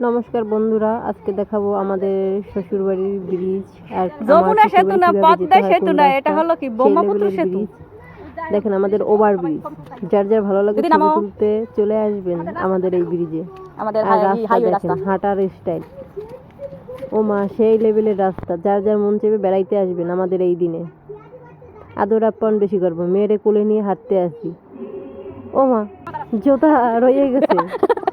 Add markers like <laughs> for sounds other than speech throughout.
নমস্কার বন্ধুরা আজকে দেখাবো আমাদের শ্বশুরবাড়ির ব্রিজ আর যমুনা সেতু না, পদ্মা সেতু না, এটা হলো কি ব্রহ্মপুত্র সেতু। দেখেন আমাদের ওভার ব্রিজ। যার যার ভালো লাগে ছবি তুলতে চলে আসবেন আমাদের এই ব্রিজে। আমাদের দেখেন হাঁটার স্টাইল ও মা সেই লেভেলের রাস্তা। যার যার মন চেপে বেড়াইতে আসবেন আমাদের এই দিনে। আদর আপ্যায়ন বেশি করব। মেয়েরে কোলে নিয়ে হাঁটতে আসি ও মা জোতা রয়ে গেছে। <laughs>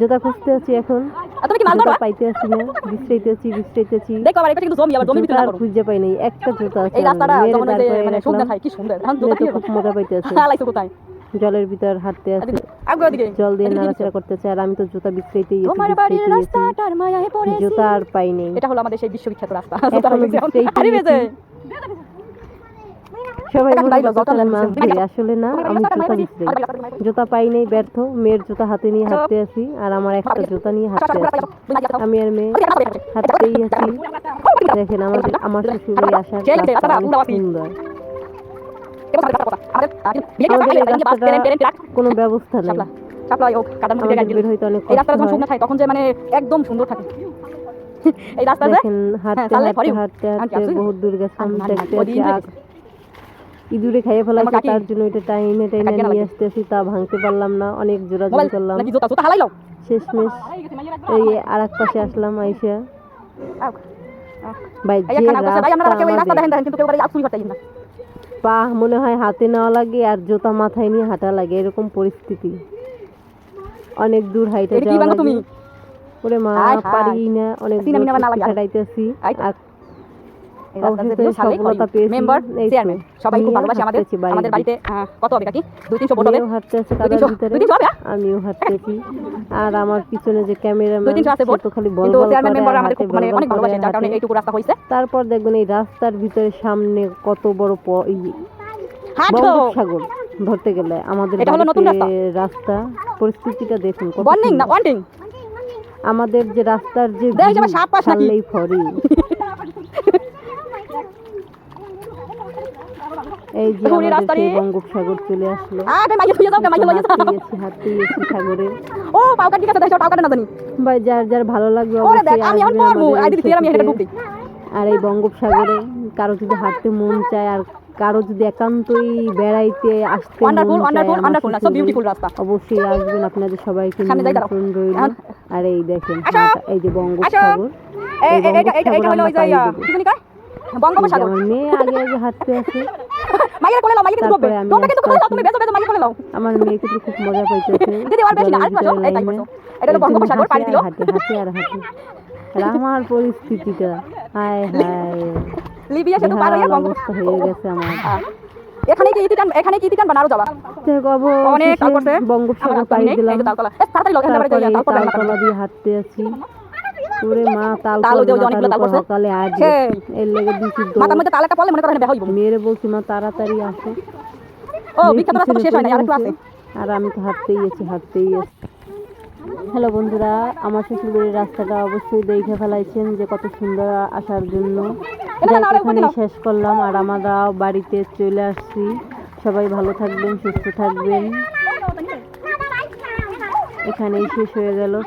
জোতা খুঁজতে আছি এখন। আর তুমি কি মাল জুতা পাইতে আছি না বিশ্রাইতে আছি বিশ্রাইতে আছি। দেখো আবার এটা কিন্তু জমি আবার জমি ভিতরে আর খুঁজে পাই নাই একটা জুতা আছে এই রাস্তাটা মেয়ের যেমন ওই যে তারপরে মানে সুন্দর হয় কি সুন্দর এখন জোতা খুব মজা পাইতে আছে। হালাইছো কোথায়? জলের ভিতর হাঁটতে আছে। জল দিয়ে নাড়াচাড়া করতেছে আর আমি তো জুতা পড়েছি। জুতা আর পাই নেই। এটা হলো আমাদের সেই বিশ্ববিখ্যাত রাস্তা এখনও জোতা রয়ে গেছে এখন। বুঝতেই আরে পেরেছি। বেজে সবাই। ধরি আসলে না আমি জুতা জুতা পাই নেই ব্যর্থ। মেয়ের জুতা হাতে নিয়ে হাঁটতে আছি আর আমার একটা জুতা নিয়ে হাঁটতে আছি আমি আর মেয়ে হাঁটতেই দেখেন আমাদের আমার শ্বশুরবাড়ি আসার। সুন্দর। কোনো ব্যবস্থা নেই। বের হইতে অনেক তখন যে মানে একদম সুন্দর থাকে। এই রাস্তাতে দেখেন হাঁটতে হাঁটতে হাঁটতে আমি হাঁটতে আসছি। বহুত দূর গেছিলাম দেখতে আছি ওদিন আর ইঁদুরে খাইয়ে ফেলাইছে তার জন্য এটা টাইমে টাইমে নিয়ে। আসতেছি তা ভাঙতে পারলাম না অনেক জোরাজোরি করলাম। শেষমেশ এই আর এক পাশে আসলাম আইসা। ভাই পা মনে হয় হাতে নেওয়া লাগে আর জুতা মাথায় নিয়ে হাঁটা লাগে এরকম পরিস্থিতি। অনেক দূর হাইটে যাওয়া লাগে। ওরে মা। পারি না অনেক আর। হাঁটাইতেছি। আর মেম্বার চেয়ারম্যান সবাই খুব ভালোবাসে আমাদের। আমাদের বাড়িতে কত হবে কাকি দুই তিনশো ভোট হবে। মেয়েও হাঁটতে আছে দুই তিনশো ভিতরে। দুই তিনশো হবে? আমিও হাঁটতেছি। আর আমার পিছনে যে ক্যামেরাম্যান দুই তিনশো আছে ভোট। খালি বল চেয়ারম্যান মেম্বার আমাদের খুব মানে বল বল অনেক ভালোবাসে যার কারণে এইটুকু রাস্তা হয়েছে। তারপর দেখবেন এই রাস্তার ভিতরে সামনে কত বড় ই, ধরতে গেলে আমাদের এটা হলো নতুন বাড়িতে রাস্তা। পরিস্থিতিটা দেখুন কত ওয়ার্নিং না ওয়ার্নিং আমাদের যে রাস্তার যে সাপ ফরি <laughs> এই যে আমাদের সেই। বঙ্গোপসাগর চলে আসলো। আরে মাইকে যাও মাইকে যাও সাগরে। ও পাও কাটি কাছে দেখো পাও কাটে না জানি। ভাই যার যার ভালো লাগবে ওরে দেখ অবশ্যই আমি এখন পড়ব। আমাদের আই এই দিদি আমি সেতুতে। ডুব আর এই বঙ্গোপসাগরে কারও যদি হাঁটতে মন চায় আর কারও যদি একান্তই বেড়াইতে আসতে আমার wonderful, so শ্বশুরবাড়ি, beautiful রাস্তা। অবশ্যই আসবেন আপনাদের সবাইকে। নিমন্ত্রণ রইল। আর এই দেখেন আসো। এই যে বঙ্গোপসাগর। এই এইটা এইটা হলো ওই যে কি জানি কয়? বঙ্গোপসাগর। মেয়ে আগে আগে হাঁটতে আছে মাইকে কোলে লাও মাইকে কিন্তু ডুববে তোমরা কিন্তু কোলে লাও তুমি বেজো বেজো মাইকে কোলে লাও আমার মেয়ে কিন্তু খুব মজা পাইতেছে <laughs> দিদি আর বেশি না আর বসো এই তাই বসো এটা হলো বঙ্গোপসাগর পাড়ি দিল। হাঁটে হাঁটে আর হাঁটে আর আমার পরিস্থিতিটা হায় হায়। লিবিয়া সেতু পার হয়ে বেহাল বঙ্গ হয়ে গেছে আমার। এখানে কি ইতি টান এখানে কি ইতি টান বানারও যাবা? অনেক বঙ্গোপসাগর পাড়ি দিলাম তাড়াতাড়ি বাড়িতে তারপরে তালতলা দিয়ে হাঁটতে আছি। ওরে মা তাল তাল ওই যে- ওই যে মাথার অনেকগুলো তাল উপর পড়ছে। সকালে আজ এর লেগে দিছি মাথার মধ্যে তাল একটা পড়লে মনে করেন হইব। মেয়েরে বলছি মা তাড়াতাড়ি আসো। ও বিখ্যাত রাস্তা শেষ হয় না আর আছে আর আমি তো হাঁটতেই আছি হাঁটতেই আছি। হ্যালো বন্ধুরা আমার শ্বশুরবাড়ির রাস্তাটা অবশ্যই দেখে ফেলাইছেন যে কত সুন্দর আসার জন্য। শেষ করলাম আর আমরা বাড়িতে চলে আসছি। সবাই ভালো থাকবেন সুস্থ থাকবেন। এখানেই শেষ হয়ে গেল।